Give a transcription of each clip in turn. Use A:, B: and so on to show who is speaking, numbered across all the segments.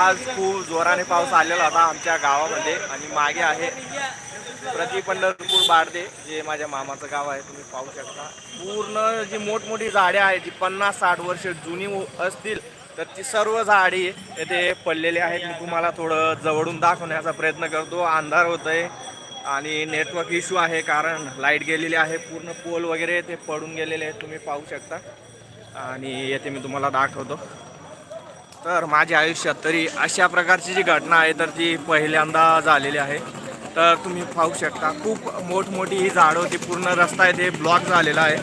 A: आज खूप जोराने पाऊस आलेला होता आमच्या गावामध्ये आणि मागे आहे प्रति पंढरपूर बारदे जे माझ्या मामाचं गाव आहे तुम्ही पाहू शकता. पूर्ण जी मोठमोठी झाडे आहेत जी पन्नास साठ वर्ष जुनी असतील तर ती सर्व झाडी येथे पडलेली आहेत. मी तुम्हाला थोडं जवळून दाखवण्याचा प्रयत्न करतो. अंधार होत आहे आणि नेटवर्क इश्यू आहे कारण लाइट गेलेली आहे. पूर्ण पोल वगैरे ते पडून गेलेले आहेत तुम्ही पाहू शकता. आणि येथे मी तुम्हाला दाखवतो. तर माझ्या आयुष्यात तरी अशा प्रकारची जी घटना आहे तर ती पहिल्यांदा झालेली आहे. तर तुम्ही पाहू शकता खूप मोठमोठी ही झाडं होती. पूर्ण रस्ता आहे ते ब्लॉक झालेला आहे.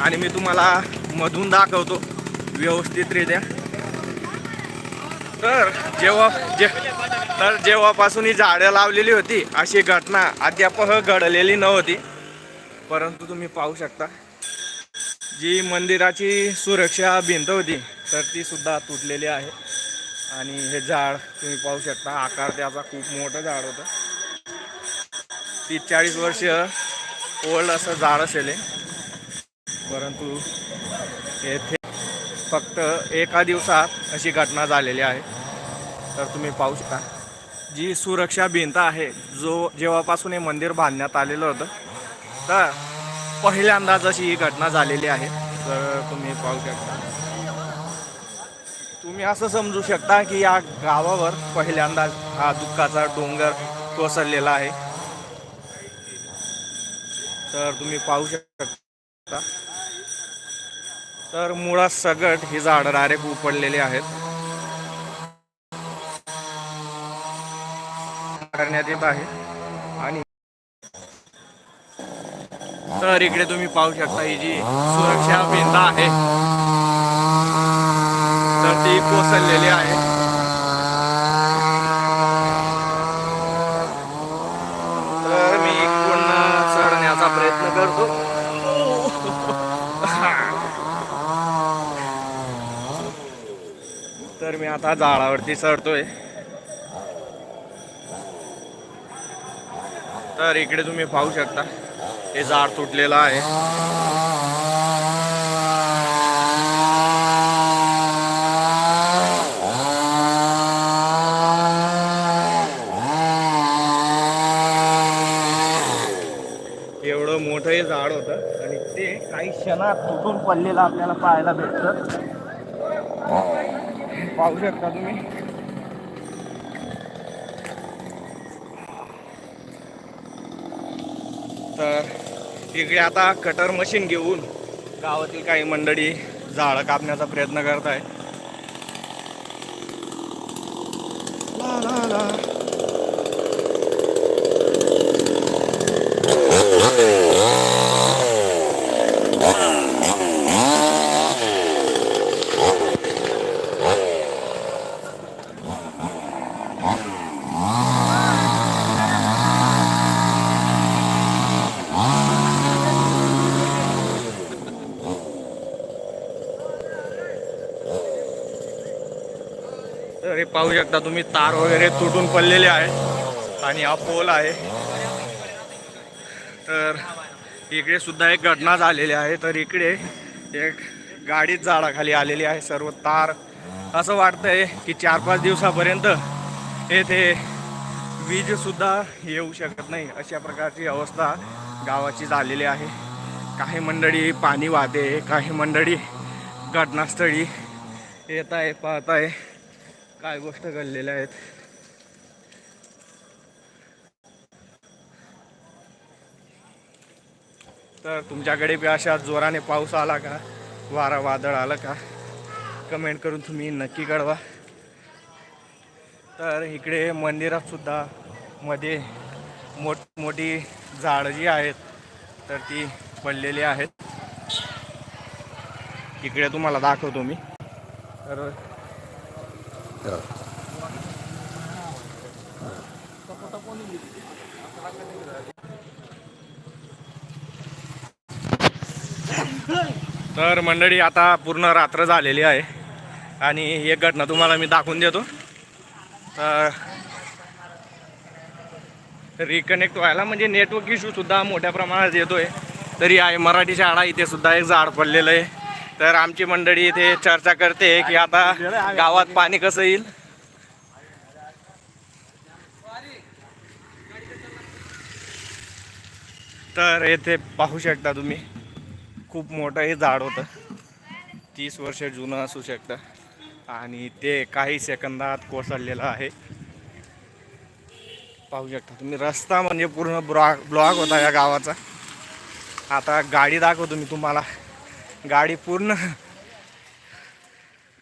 A: आणि मी तुम्हाला मधून दाखवतो व्यवस्थितरित्या. तर जेव्हा जे तर जेव्हापासून ही झाडं लावलेली होती अशी घटना अद्याप घडलेली नव्हती. परंतु तुम्ही पाहू शकता जी मंदिराची सुरक्षा भिंत होती तर ती सुद्धा तुटलेली आहे. आणि हे झाड तुम्ही पाहू शकता आकार त्याचा खूप मोठं झाड होतं. तीस चाळीस वर्ष ओल्ड असं झाड असेल हे. परंतु येथे फक्त एका दिवसात अशी घटना झालेली आहे. तर तुम्ही पाहू शकता. जी सुरक्षा भिंत आहे जो जेव्हापासून हे मंदिर बांधण्यात आलेलं होतं तर पहिल्यांदाच अशी ही घटना झालेली आहे. तर तुम्ही पाहू शकता. तुम्ही असं समजू शकता की या गावावर पहिल्यांदा हा दुःखाचा डोंगर कोसळलेला आहे. तर तुम्ही पाहू शकता. तर मुळात सगट ही झाडं डायरेक्ट उपडलेली आहेत. करण्यात येत आहे. आणि तर इकडे तुम्ही पाहू शकता ही जी सुरक्षा भिंत आहे. तर ती कोसळलेली आहे. तर मी पुन्हा चढण्याचा प्रयत्न करतो. तर मी आता झाडावरती चढतोय. तर इकडे तुम्ही पाहू शकता हे झाड तुटलेलं आहे एवढं मोठं हे झाड होतं. आणि ते काही क्षणात तुटून पडलेलं आपल्याला पाहायला भेटतं. पाहू शकता तुम्ही. तर इकडे आता कटर मशीन घेऊन गावातील काही मंडळी झाडं कापण्याचा प्रयत्न करत आहे पाहू शकता तुम्ही तार वगैरे तुटून पडलेले आहे आणि हा पोल आहे. तर इकडे सुद्धा एक घटना झालेली आहे. तर इकडे एक गाडीच झाडाखाली आलेली आहे. सर्व तार असं वाटतंय की चार पाच दिवसापर्यंत येथे वीजसुद्धा येऊ शकत नाही. अशा प्रकारची अवस्था गावाची झालेली आहे. काही मंडळी पाणी वाहते काही मंडळी घटनास्थळी येत आहे पाहत आहे काय गोष्ट घडलेल्या आहेत? तर तुमच्याकडे बी अशा जोराने पाऊस आला का? वारा वादळ आलं का? कमेंट करून तुम्ही नक्की कळवा. तर इकडे मंदिरात सुद्धा मध्ये मोठमोठी झाडं जी आहेत तर ती पडलेली आहेत. इकडे तुम्हाला दाखवतो मी. तर तर मंडळी आता पूर्ण रात्र झालेली आहे. आणि एक घटना तुम्हाला मी दाखवून देतो. तर रिकनेक्ट व्हायला म्हणजे नेटवर्क इश्यूसुद्धा मोठ्या प्रमाणात येतो आहे तरी आहे मराठी शाळा इथे सुद्धा एक झाड पडलेलं आहे. तर आमची मंडळी इथे चर्चा करते की आता गावात पाणी कसं येईल? तर येथे पाहू शकता तुम्ही खूप मोठं हे झाड होतं. तीस वर्ष जुनं असू शकतं. आणि ते काही सेकंदात कोसळलेलं आहे. पाहू शकता तुम्ही रस्ता म्हणजे पूर्ण ब्लॉक ब्लॉक होता या गावाचा. आता गाडी दाखवतो मी तुम्हाला. गाडी पूर्ण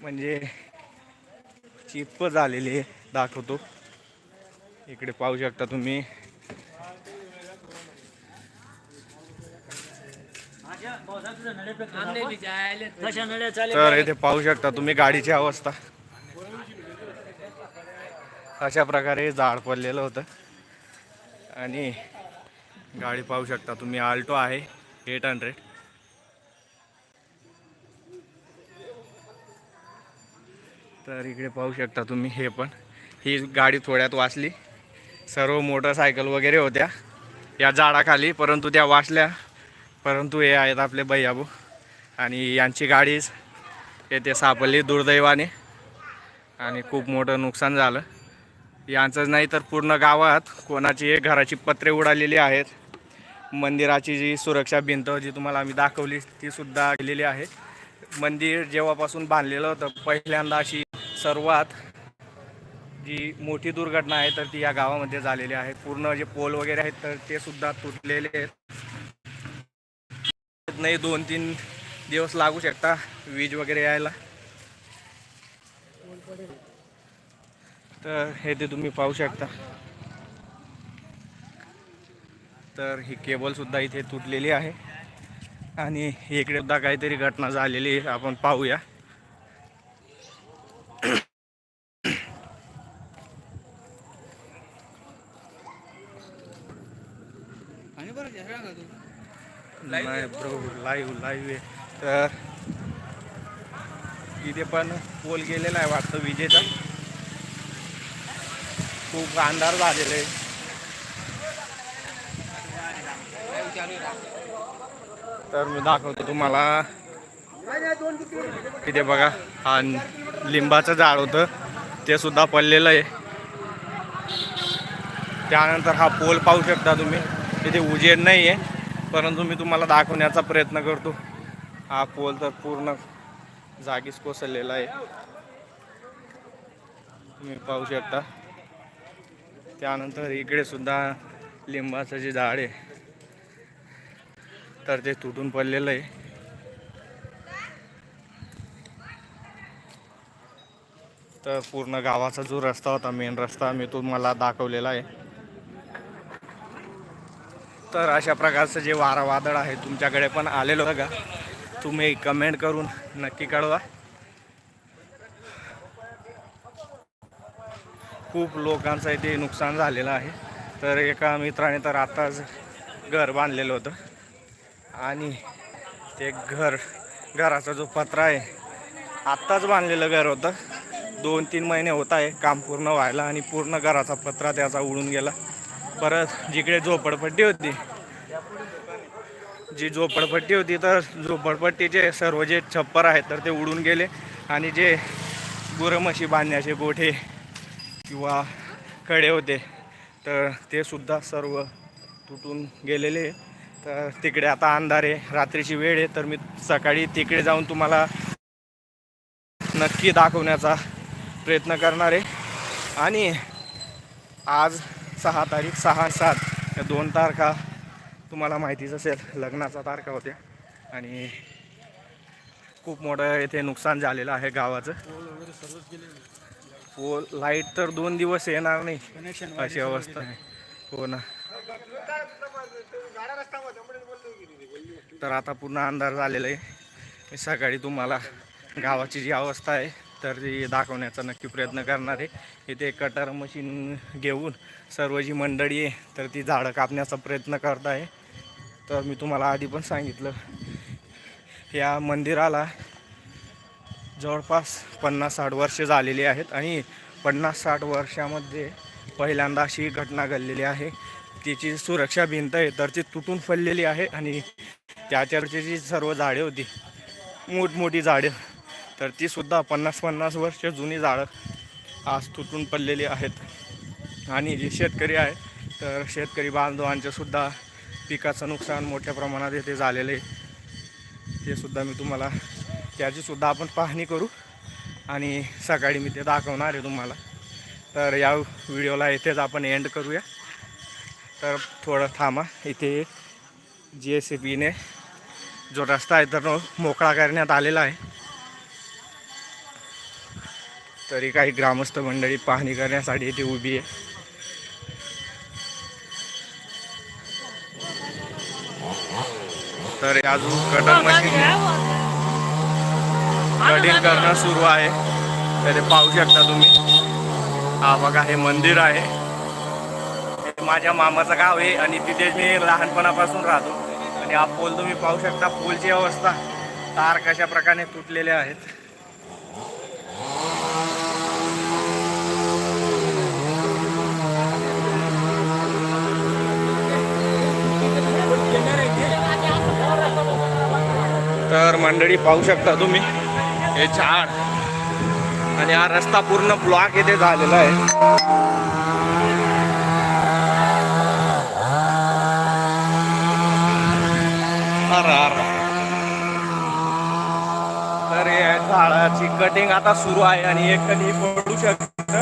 A: म्हणजे चिप्प झालेली आहे. दाखवतो. इकडे पाहू शकता तुम्ही. तर इथे पाहू शकता तुम्ही गाडीची अवस्था. अशा प्रकारे झाड पडलेलं होतं. आणि गाडी पाहू शकता तुम्ही. आल्टो आहे एट हंड्रेड तर इकडे पाहू शकता तुम्ही हे पण. ही गाडी थोड्यात वाचली. सर्व मोटरसायकल वगैरे होत्या. या झाडाखाली परंतु त्या वाचल्या. परंतु हे आहेत आपले भैयाबू. आणि यांची गाडीच येथे सापडली दुर्दैवाने. आणि खूप मोठं नुकसान झालं. यांचंच नाही तर पूर्ण गावात कोणाची घराची पत्रे उडालेली आहेत. मंदिराची जी सुरक्षा भिंत जी तुम्हाला आम्ही दाखवली तीसुद्धा गेलेली आहे. मंदिर जेव्हापासून बांधलेलं होतं पहिल्यांदा अशी सर्वात जी मोठी दुर्घटना आहे तर ती या गावामध्ये झालेली आहे. पूर्ण जे पोल वगैरे आहेत तर ते सुद्धा तुटलेले आहेत. नाही दोन तीन दिवस लागू शकता वीज वगैरे यायला. तर हे ते तुम्ही पाहू शकता. तर ही केबलसुद्धा इथे तुटलेली आहे. आणि इकडे सुद्धा काहीतरी घटना झालेली आहे आपण पाहूया. नाही प्रभू लाईव्ह लाईव्ह आहे. तर इथे पण पोल गेलेला आहे वाटतं विजेचा. खूप अंधार झालेला आहे. तर मी दाखवतो तुम्हाला. इथे बघा हा लिंबाचं झाड होतं. ते सुद्धा पडलेलं आहे. त्यानंतर हा पोल पाहू शकता तुम्ही. इथे उजेड नाही आहे परंतु मी तुम्हाला दाखवण्याचा प्रयत्न करतो. हा पोल तर पूर्ण जागीच कोसळलेला आहे. तुम्ही पाहू शकता. त्यानंतर इकडे सुद्धा लिंबाचं जे झाड आहे तर ते तुटून पडलेलं आहे. तर पूर्ण गावाचा जो रस्ता होता मेन रस्ता मी तुम्हाला दाखवलेला आहे. तर अशा प्रकारचं जे वारा वादळ आहे तुमच्याकडे पण आलेलं बघा. तुम्ही कमेंट करून नक्की कळवा. खूप लोकांचं इथे नुकसान झालेलं आहे. तर एका मित्राने तर आत्ताच घर बांधलेलं होतं. आणि ते घर घराचा जो पत्रा आहे आत्ताच बांधलेलं घर होतं. दोन तीन महिने होत आहे काम पूर्ण व्हायला आणि पूर्ण घराचा पत्रा त्याचा उडून गेला. परत जिकडे झोपडपट्टी होती. जी झोपडपट्टी होती तर झोपडपट्टीचे सर्व जे छप्पर आहेत तर ते उडून गेले. आणि जे गुरमशी बांधण्याचे गोठे किंवा कडे होते तर ते सुद्धा सर्व तुटून गेलेले. तर तिकडे आता अंधार आहे रात्रीची वेळ आहे तर मी सकाळी तिकडे जाऊन तुम्हाला नक्की दाखवण्याचा प्रयत्न करणार आहे. आणि आज सहा तारीख सहा सात या दोन तारखा तुम्हाला माहितीच असेल लग्नाचा तारखा होत्या आणि खूप मोठं येथे नुकसान झालेलं आहे गावाचं. पोल लाइट तर दोन दिवस येणार नाही अशी अवस्था आहे. हो ना. तर आता पूर्ण अंधार झालेला आहे. मी सकाळी तुम्हाला गावाची जी अवस्था आहे तर ती दाखवण्याचा नक्की प्रयत्न करणार आहे. इथे कटर मशीन घेऊन सर्व जी मंडळी आहे तर ती झाडं कापण्याचा प्रयत्न करत आहे. तर मी तुम्हाला आधी पण सांगितलं या मंदिराला जवळपास पन्नास साठ वर्षे झालेली आहेत आणि पन्नास साठ वर्षामध्ये पहिल्यांदा अशी घटना घडलेली आहे. तिची सुरक्षा भिंत आहे तर ती तुटून फडलेली आहे आणि त्याच्यावरची जी सर्व झाडे होती मोठमोठी झाडे तर ती सुद्धा पन्नास पन्नास वर्ष जुनी झाडं आज तुटून पडलेली आहेत. आणि जे शेतकरी आहे तर शेतकरी बांधवांचेसुद्धा पिकाचं नुकसान मोठ्या प्रमाणात येथे झालेलं आहे. ते सुद्धा मी तुम्हाला त्याचीसुद्धा आपण पाहणी करू आणि सकाळी मी ते दाखवणार आहे तुम्हाला. तर या व्हिडिओला येथेच आपण एंड करूया. तर थोडं थांबा इथे जी एस सी बीने जो रस्ता आहे तर मोकळा करण्यात आलेला आहे. तरी काही ग्रामस्थ मंडळी पाहणी करण्यासाठी इथे उभी आहे. तर अजून कटर मशीन कटिंग करणं सुरू आहे. तर ते पाहू शकता तुम्ही. हा बघा हे मंदिर आहे. हे माझ्या मामाचं गाव आहे आणि तिथे मी लहानपणापासून राहतो. आणि हा पोल तुम्ही पाहू शकता पूलची अवस्था तार कशा प्रकारे तुटलेल्या आहेत. तर मंडळी पाहू शकता तुम्ही. हे झाड. आणि हा रस्ता पूर्ण ब्लॉक येथे झालेला आहे. तर हे झाडाची कटिंग आता सुरू आहे आणि एक कधी पडू शकत.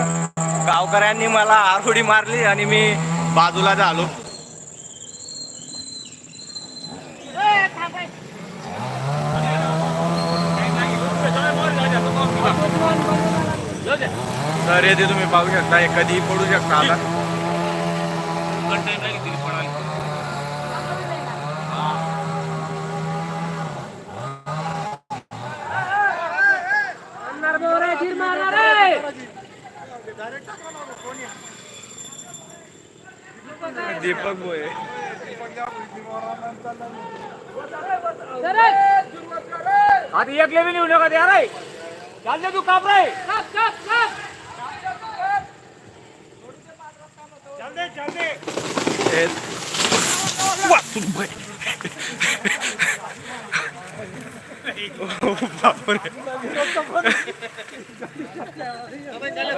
A: गावकऱ्यांनी मला आरोडी मारली आणि मी बाजूला झालो. तर येथे तुम्ही पाहू शकता कधीही पडू शकता आता. दीपक बोय.
B: आधी एक लेवी निवडू नका द्या अरे चालते तू काप रे.
A: हे वाचून बाई. ओ, बापरे.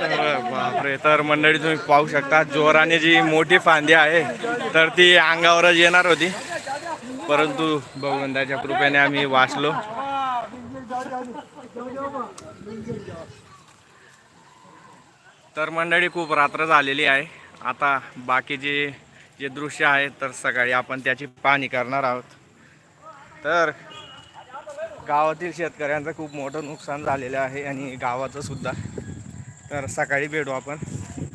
A: अरे बापरे तर मंडळी तुम्ही पाहू शकता जोराने जी मोठी फांदी आहे तर ती अंगावरच येणार होती. परंतु भगवंताच्या कृपेने आम्ही वाचलो. तर मंडळी खूप रात्र झालेली आहे. आता बाकीचे जे दृश्य आहे तर सकाळी आपण त्याची पाहणी करणार आहोत. तर गावातील शेतकऱ्यांचं खूप मोठं नुकसान झालेलं आहे आणि गावाचं सुद्धा. तर सकाळी भेटू आपण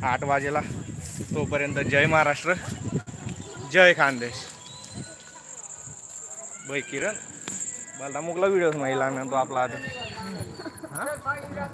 A: आठ वाजेला. तोपर्यंत जय महाराष्ट्र जय खानदेश. बै किरण मला मुगला व्हिडिओ माहिती लागणार तो आपला आता.